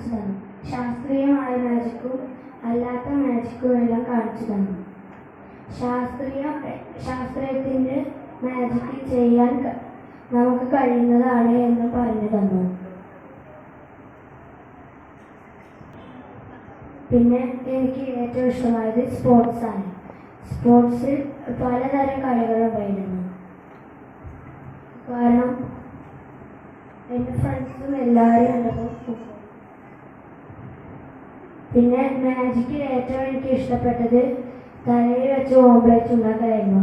കാണിച്ചു തന്നു ശാസ്ത്രീയമായ മാജിക്കും അല്ലാത്ത മാജിക്കും എല്ലാം കാണിച്ചു തന്നു ശാസ്ത്രീയ ശാസ്ത്രത്തിന്റെ മാജിക് ചെയ്യാൻ നമുക്ക് കഴിയുന്നതാണ് എന്ന് പറഞ്ഞു തന്നു. പിന്നെ എനിക്ക് ഏറ്റവും ഇഷ്ടമായത് സ്പോർട്സാണ് സ്പോർട്സിൽ പലതരം കളികളുണ്ടായിരുന്നു കാരണം എന്റെ ഫ്രണ്ട്സും എല്ലാവരും ഉണ്ടപ്പോൾ പിന്നെ മാജിക്കിൽ ഏറ്റവും എനിക്ക് ഇഷ്ടപ്പെട്ടത് തലയിൽ വെച്ച് ഓംപ്ലേറ്റ് ഉണ്ടാക്കായിരുന്നു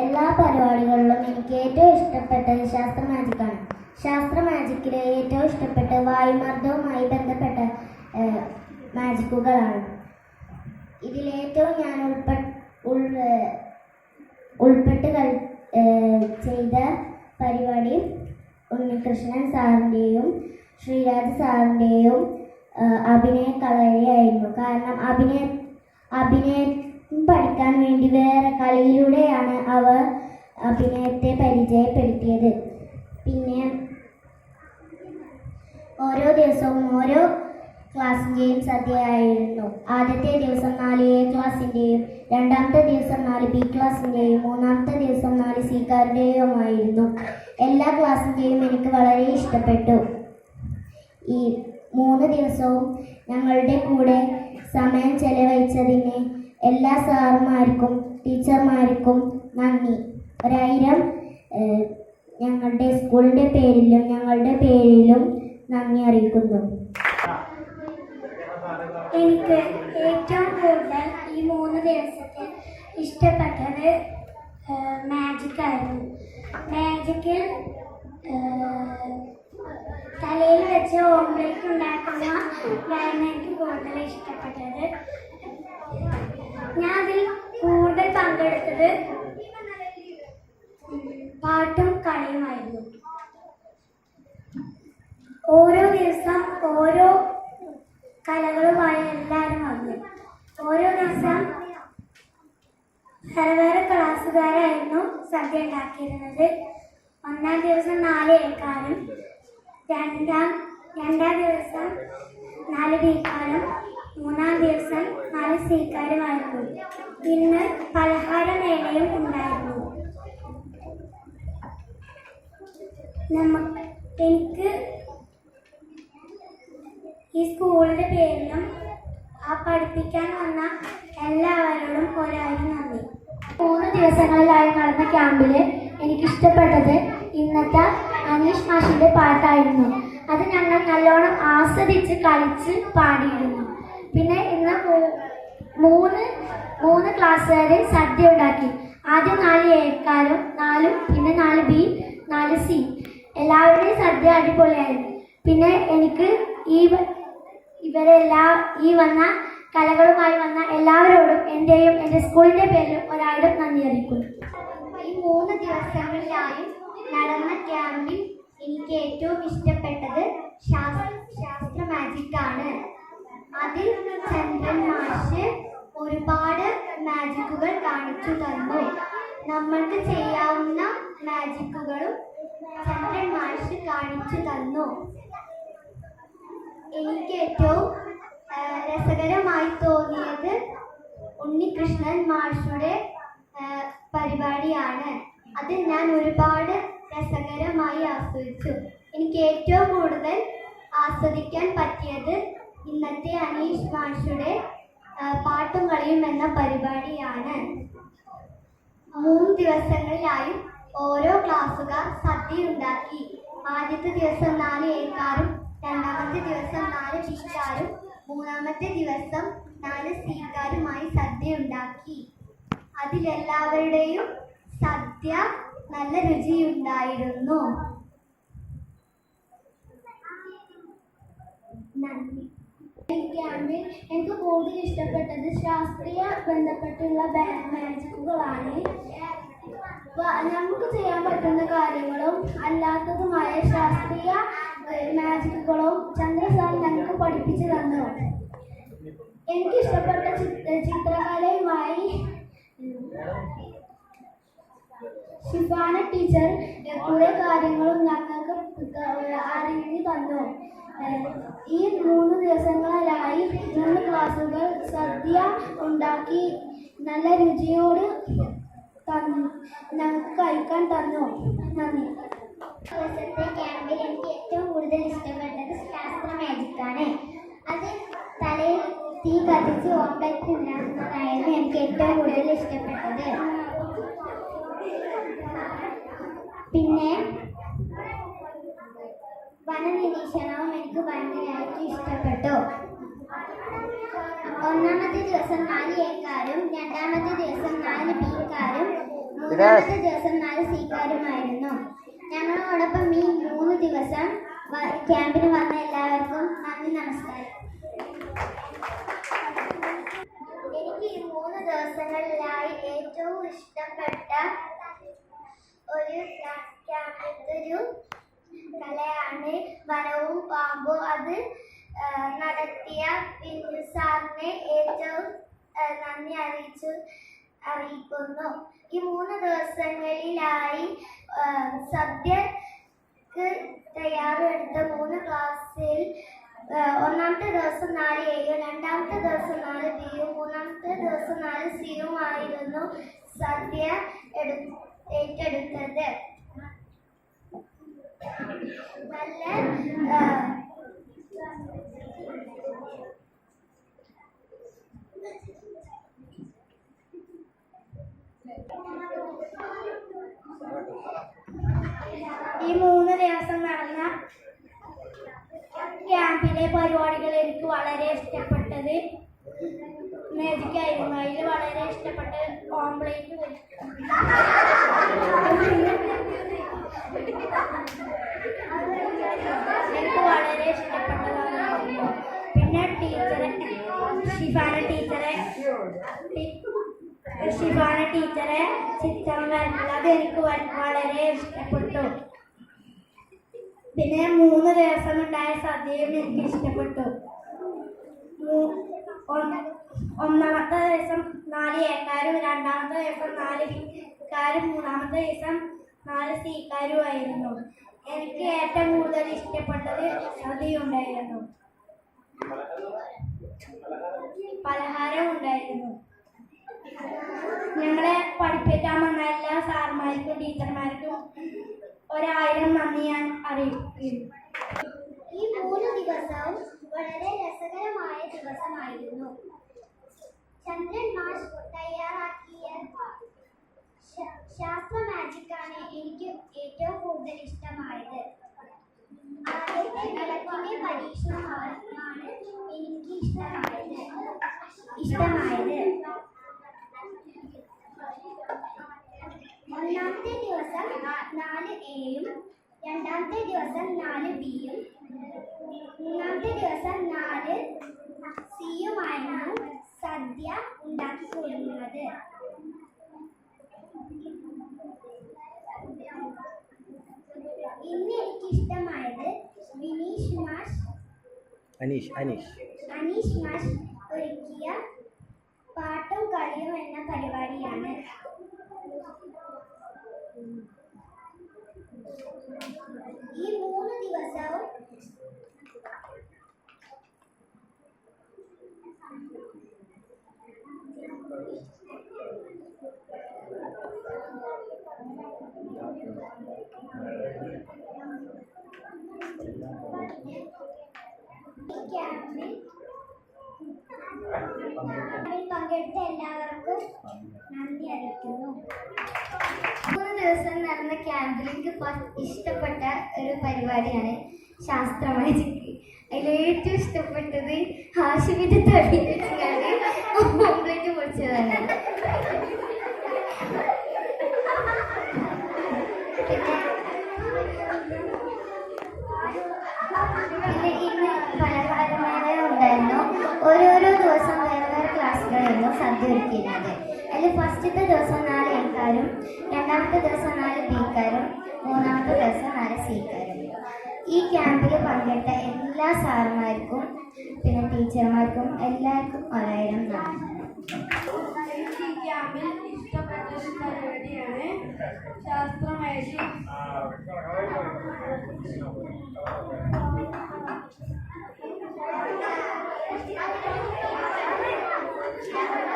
എല്ലാ പരിപാടികളിലും എനിക്ക് ഏറ്റവും ഇഷ്ടപ്പെട്ടത് ശാസ്ത്ര മാജിക്കാണ് ശാസ്ത്ര മാജിക്കിലെ ഏറ്റവും ഇഷ്ടപ്പെട്ട വായുമർദ്ദവുമായി ബന്ധപ്പെട്ട മാജിക്കുകളാണ് ഇതിലേറ്റവും ഞാൻ ഉൾപ്പെട്ട് ഉൾപ്പെട്ട് ചെയ്ത പരിപാടി ഉണ്ണികൃഷ്ണൻ സാറിന്റെയും ശ്രീരാജ് സാറിന്റെയും അഭിനയ കളരിയായിരുന്നു കാരണം അഭിനയ അഭിനയം പഠിക്കാൻ വേണ്ടി വേറെ കളിയിലൂടെയാണ് അവർ അഭിനയത്തെ പരിചയപ്പെടുത്തിയത്. പിന്നെ ഓരോ ദിവസവും ഓരോ ക്ലാസ്സിന്റെയും സദ്യയായിരുന്നു. ആദ്യത്തെ ദിവസം നാല് എ ക്ലാസ്സിന്റെയും രണ്ടാമത്തെ ദിവസം നാല് ബി ക്ലാസ്സിന്റെയും മൂന്നാമത്തെ ദിവസം നാല് സിക്കാരുടെയുമായിരുന്നു എല്ലാ ക്ലാസ്സിന്റെയും എനിക്ക് വളരെ ഇഷ്ടപ്പെട്ടു. ഈ മൂന്ന് ദിവസവും ഞങ്ങളുടെ കൂടെ സമയം ചെലവഴിച്ചതിന് എല്ലാ സാറുമാർക്കും ടീച്ചർമാർക്കും നന്ദി. ഒരായിരം ഞങ്ങളുടെ സ്കൂളിന്റെ പേരിലും ഞങ്ങളുടെ പേരിലും നന്ദി അറിയിക്കുന്നു. എനിക്ക് ഏറ്റവും കൂടുതൽ ഈ മൂന്ന് ദിവസത്തെ ഇഷ്ടപ്പെട്ടത് മാജിക് ആയിരുന്നു. തലയിൽ വെച്ച് ഓംലേറ്റ് ഉണ്ടാക്കുന്ന കാര്യം എനിക്ക് കൂടുതൽ ഇഷ്ടപ്പെട്ടത്. ഞാൻ അതിൽ കൂടുതൽ പങ്കെടുത്തത് പാട്ടും കളിയുമായിരുന്നു ഓരോ ദിവസം ഓരോ കലകളുമായി എല്ലാവരും വന്നു ഓരോ ദിവസം വേറെ വേറെ ക്ലാസ്സുകാരായിരുന്നു ഉണ്ടാക്കിയിരുന്നത്. ഒന്നാം ദിവസം നാല് ഏക്കാനും രണ്ടാം രണ്ടാം ദിവസം നാല് ബീക്കാരും മൂന്നാം ദിവസം നാല് സീക്കാരുമായിരുന്നു ഇന്ന് പലഹാരമേളയും ഉണ്ടായിരുന്നു. നമ്മ എനിക്ക് ഈ സ്കൂളിന്റെ പേരിലും ആ പഠിപ്പിക്കാൻ വന്ന എല്ലാവരോടും ഒരായിരം നന്ദി. മൂന്ന് ദിവസങ്ങളിലായി നടന്ന ക്യാമ്പിൽ എനിക്കിഷ്ടപ്പെട്ടത് ഇന്നത്തെ അനീഷ് മാഷിന്റെ പാട്ടായിരുന്നു. അത് ഞങ്ങൾ നല്ലോണം ആസ്വദിച്ച് കളിച്ച് പാടിയിരുന്നു. പിന്നെ ഇന്ന് മൂന്ന് മൂന്ന് ക്ലാസ്സുകാർ സദ്യ ഉണ്ടാക്കി. ആദ്യം നാല് ഏക്കാലും നാലും പിന്നെ നാല് ബി നാല് സി. എല്ലാവരുടെയും സദ്യ അടിപൊളിയായിരുന്നു. പിന്നെ എനിക്ക് ഈ ഇവരെല്ലാം ഈ വന്ന കലകളുമായി വന്ന എല്ലാവരോടും എന്റെയും എന്റെ സ്കൂളിന്റെ പേരിലും ഒരായിരം നന്ദി അറിയിക്കുന്നു. ഈ മൂന്ന് ദിവസങ്ങളിലായി നടന്ന ക്യാമ്പിൽ എനിക്ക് ഏറ്റവും ഇഷ്ടപ്പെട്ടത് ശാസ്ത്ര മാജിക്കാണ് അതിൽ ചന്ദ്രൻ മാഷ് ഒരുപാട് മാജിക്കുകൾ കാണിച്ചു തന്നു. നമ്മൾക്ക് ചെയ്യാവുന്ന മാജിക്കുകളും ചന്ദ്രൻ മാഷ് കാണിച്ചു തന്നു. എനിക്ക് ഏറ്റവും രസകരമായി തോന്നിയത് ഉണ്ണികൃഷ്ണൻ മാഷുടെ പരിപാടിയാണ്. അത് ഞാൻ ഒരുപാട് രസകരമായി ആസ്വദിച്ചു. എനിക്ക് ഏറ്റവും കൂടുതൽ ആസ്വദിക്കാൻ പറ്റിയത് ഇന്നത്തെ അനീഷ് മാഷുടെ പാട്ടും കളിയും എന്ന പരിപാടിയാണ്. മൂന്ന് ദിവസങ്ങളിലായും ഓരോ ക്ലാസ്സുകാർ സദ്യ ഉണ്ടാക്കി ആദ്യത്തെ ദിവസം നാല് ഏക്കാറും രണ്ടാമത്തെ ദിവസം നാല് ബീക്കാരും മൂന്നാമത്തെ ദിവസം നാല് സീക്കാരുമായി സദ്യ ഉണ്ടാക്കി അതിലെല്ലാവരുടെയും സദ്യ നല്ല രുചിയുണ്ടായിരുന്നു. നന്ദി. എനിക്ക് കൂടുതൽ ഇഷ്ടപ്പെട്ടത് ശാസ്ത്രീയ ബന്ധപ്പെട്ടുള്ള മാജിക്കുകളാണ് നമുക്ക് ചെയ്യാൻ പറ്റുന്ന കാര്യങ്ങളും അല്ലാത്തതുമായ ശാസ്ത്രീയ മാജിക്കുകളും ചന്ദ്രസാർ ഞങ്ങൾക്ക് പഠിപ്പിച്ചു തന്നു എനിക്ക് ഇഷ്ടപ്പെട്ട ചിത്ര ചിത്രകലയുമായി ഷിഫാന ടീച്ചർ കുറെ കാര്യങ്ങളും ഞങ്ങൾക്ക് അറിഞ്ഞു തന്നു. ഈ മൂന്ന് ദിവസങ്ങളിലായി മൂന്ന് ക്ലാസ്സുകൾ സദ്യ ഉണ്ടാക്കി നല്ല രുചിയോട് തന്നു ഞങ്ങൾക്ക് കഴിക്കാൻ തന്നു. നന്ദി. ദിവസത്തെ ക്യാമ്പിൽ എനിക്ക് ഏറ്റവും കൂടുതൽ ഇഷ്ടപ്പെട്ടത് ശാസ്ത്ര മാജിക് ആണ് അത് തലയിൽ തീ കത്തിച്ച് ഓംലെറ്റ് ഉണ്ടാക്കുന്നതായിരുന്നു എനിക്ക് ഏറ്റവും കൂടുതൽ ഇഷ്ടപ്പെട്ടത്. പിന്നെ വനനിരീക്ഷണവും എനിക്ക് ഭയങ്കരമായിട്ട് ഇഷ്ടപ്പെട്ടു. ഒന്നാമത്തെ ദിവസം നാല് ഏക്കാരും രണ്ടാമത്തെ ദിവസം നാല് ബിക്കാരും മൂന്നാമത്തെ ദിവസം നാല് സിക്കാരുമായിരുന്നു ഞങ്ങളോടൊപ്പം ഈ മൂന്ന് ദിവസം ക്യാമ്പിന് വന്ന എല്ലാവർക്കും നന്ദി നമസ്കാരം. എനിക്ക് ഈ മൂന്ന് ദിവസങ്ങളിലായി ഏറ്റവും ഇഷ്ടപ്പെട്ട ഒരു ഒരു കലയാണ്. വനവും പാമ്പും. അത് നടത്തിയ സാറിനെ ഏറ്റവും നന്ദി അറിയിച്ചു അറിയിക്കുന്നു. ഈ മൂന്ന് ദിവസങ്ങളിലായി സദ്യക്ക് തയ്യാറെടുത്ത മൂന്ന് ക്ലാസ്സിൽ ഒന്നാമത്തെ ദിവസം നാല് എയും രണ്ടാമത്തെ ദിവസം നാല് ബിയും മൂന്നാമത്തെ ദിവസം നാല് സിയുമായിരുന്നു സദ്യ ഏറ്റെടുത്തത്. നല്ല ആ, ഈ മൂന്ന് ദിവസം നടന്ന ക്യാമ്പിലെ പരിപാടികൾ എനിക്ക് വളരെ ഇഷ്ടപ്പെട്ടത്. മാജിക് അതിൽ വളരെ ഇഷ്ടപ്പെട്ട ഓംപ്ലേറ്റ് എനിക്ക് വളരെ ഇഷ്ടപ്പെട്ടതാണ് പിന്നെ ടീച്ചറെ ശിഫാന ടീച്ചറെ ശിവാന ടീച്ചറെ ചിത്രം അത് എനിക്ക് വളരെ ഇഷ്ടപ്പെട്ടു. പിന്നെ മൂന്ന് ദിവസം ഉണ്ടായ സദ്യയും എനിക്ക് ഇഷ്ടപ്പെട്ടു. ഒന്നാമത്തെ ദിവസം നാല് ഏക്കാരും രണ്ടാമത്തെ ദിവസം നാല് ബിക്കാരും മൂന്നാമത്തെ ദിവസം നാല് സീക്കാരും ആയിരുന്നു. എനിക്ക് ഏറ്റവും കൂടുതൽ ഇഷ്ടപ്പെട്ടത് സദ്യയുണ്ടായിരുന്നു. പലഹാരം ഉണ്ടായിരുന്നു. ഞങ്ങളെ പഠിപ്പിക്കാൻ വന്ന എല്ലാ സാർമാർക്കും ടീച്ചർമാർക്കും ഒരായിരം നന്ദി ഞാൻ അറിയിക്കുന്നു. ഈ മൂന്ന് ദിവസവും വളരെ രസകരമായ ദിവസമായിരുന്നു. ചന്ദ്രൻ മാഷ് തയ്യാറാക്കിയ ശാസ്ത്ര മാജിക്കാണ് എനിക്ക് ഏറ്റവും കൂടുതൽ ഇഷ്ടമായത്. ആദ്യത്തെ വിളക്കിന്റെ പരീക്ഷണമാണ് എനിക്ക് ഇഷ്ടമായത്. ഇഷ്ടമായത് ഒന്നാമത്തെ ദിവസം നാല് എയും രണ്ടാമത്തെ ദിവസം നാല് ബിയും മൂന്നാമത്തെ ദിവസം നാല് സിയുമായിരുന്നു സദ്യ ഉണ്ടാക്കി കൊടുക്കുന്നത് ഇന്ന് എനിക്ക് ഇഷ്ടമായത് വിനീഷ് മാഷ് അനീഷ് അനീഷ്. അനീഷ് മാഷ് ഒരുക്കിയ പാട്ടും കളിയും എന്ന പരിപാടിയാണ്. ഈ മൂന്ന് ദിവസവും ക്യാമ്പിൽ പങ്കെടുത്ത എല്ലാവർക്കും നന്ദി അറിയിക്കുന്നു. മൂന്ന് ദിവസം നടന്ന ക്യാമ്പിൽ എനിക്ക് ഫ- ഇഷ്ടപ്പെട്ട ഒരു പരിപാടിയാണ് ശാസ്ത്ര മാജിക് അതിൽ ഏറ്റവും ഇഷ്ടപ്പെട്ടത് ഹാഷിമിന്റെ തടി ഓംപ്ലേറ്റ് പലഹാരമേള ഉണ്ടായിരുന്നു. ഓരോരോ ദിവസം വേറെ വേറെ ക്ലാസ്സുകളായിരുന്നു സദ്യ ഒരുക്കിയിരുന്നത്. അതിൽ ഫസ്റ്റത്തെ ദിവസം നാല് എക്കാരും രണ്ടാമത്തെ ദിവസം നാല് ബിക്കാരും മൂന്നാമത്തെ ദിവസം നാല് സിക്കാരും ഈ ക്യാമ്പിൽ പങ്കെടുത്ത എല്ലാ സാറുമാർക്കും പിന്നെ ടീച്ചർമാർക്കും എല്ലാവർക്കും ഒരായിരം നന്ദി. ഈ ക്യാമ്പിൽ ഇഷ്ടപ്പെട്ട പരിപാടിയാണ് ശാസ്ത്രമേള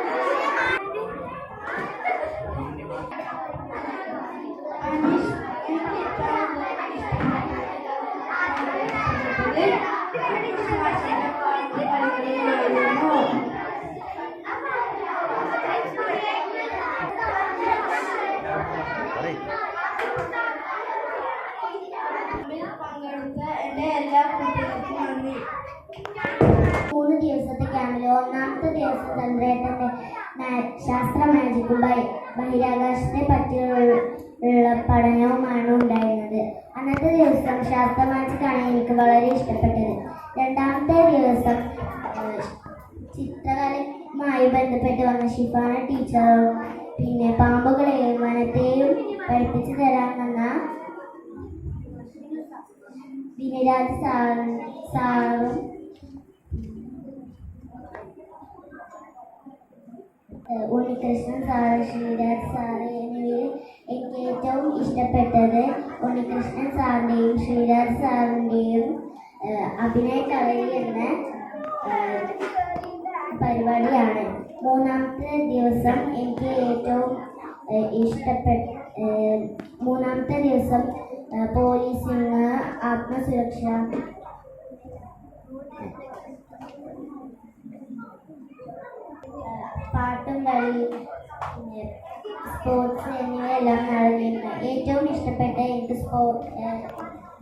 പറയ് എന്റെ എല്ലാ കുട്ടികൾക്കും നന്ദി. മൂന്ന് ദിവസത്തെ ക്യാമ്പിൽ ഒന്നാമത്തെ ദിവസം ചന്ദ്രേട്ടന്റെ മാ- ശാസ്ത്ര മാജിക്കും ബഹിരാകാശത്തെ പറ്റിയുള്ള പഠനവുമാണ് ഉണ്ടായിരുന്നത്. അന്നത്തെ ദിവസം ശാസ്ത്ര മാജിക്കാണ് എനിക്ക് വളരെ ഇഷ്ടപ്പെട്ടത്. രണ്ടാമത്തെ ദിവസം ചിത്രകലയുമായി ബന്ധപ്പെട്ട് വന്ന ഷിഫാന ടീച്ചറും വിനരാജ് സാറും സാറും ഉണ്ണികൃഷ്ണൻ സാറ് ശ്രീരാജ് സാറ് എന്നിവയിൽ എനിക്ക് ഏറ്റവും ഇഷ്ടപ്പെട്ടത് ഉണ്ണികൃഷ്ണൻ സാറിന്റെയും ശ്രീരാജ് സാറിന്റെയും അഭിനയ കളരി എന്ന പരിപാടിയാണ്. മൂന്നാമത്തെ ദിവസം എനിക്ക് ഏറ്റവും ഇഷ്ടപ്പെട്ട മൂന്നാമത്തെ ദിവസം ഏഹ് പോലീസിങ് ആത്മസുരക്ഷ. പാട്ടും കളി സ്പോർട്സ് എന്നിവയെല്ലാം നടന്നിരുന്നു. ഏറ്റവും ഇഷ്ടപ്പെട്ട എനിക്ക് സ്പോർട്സ്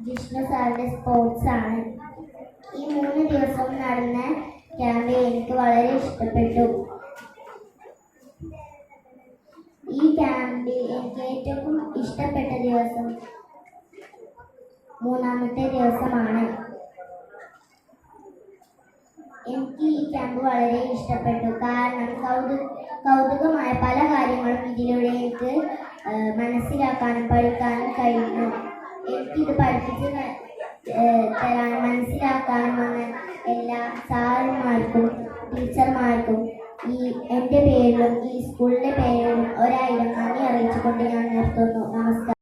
ജിഷ്ണു സാറിന്റെ സ്പോർട്സ് ആണ്. ഈ മൂന്ന് ദിവസവും നടന്ന ക്യാമ്പ് എനിക്ക് വളരെ ഇഷ്ടപ്പെട്ടു. ഈ ക്യാമ്പിൽ എനിക്ക് ഏറ്റവും ഇഷ്ടപ്പെട്ട ദിവസം മൂന്നാമത്തെ ദിവസമാണ്. എനിക്ക് ഈ ക്യാമ്പ് വളരെ ഇഷ്ടപ്പെട്ടു. കാരണം കൗതു കൗതുകമായ പല കാര്യങ്ങളും ഇതിലൂടെ എനിക്ക് മനസ്സിലാക്കാനും പഠിക്കാനും കഴിയുന്നു എനിക്കിത് പഠിപ്പിച്ച് തരാൻ മനസ്സിലാക്കാനും വന്ന എല്ലാ സാറുമാർക്കും ടീച്ചർമാർക്കും ഈ എന്റെ പേരിലും ഈ സ്കൂളിന്റെ പേരിലും ഒരായിരം നന്ദി അറിയിച്ചുകൊണ്ട് ഞാൻ നിർത്തുന്നു. നമസ്കാരം.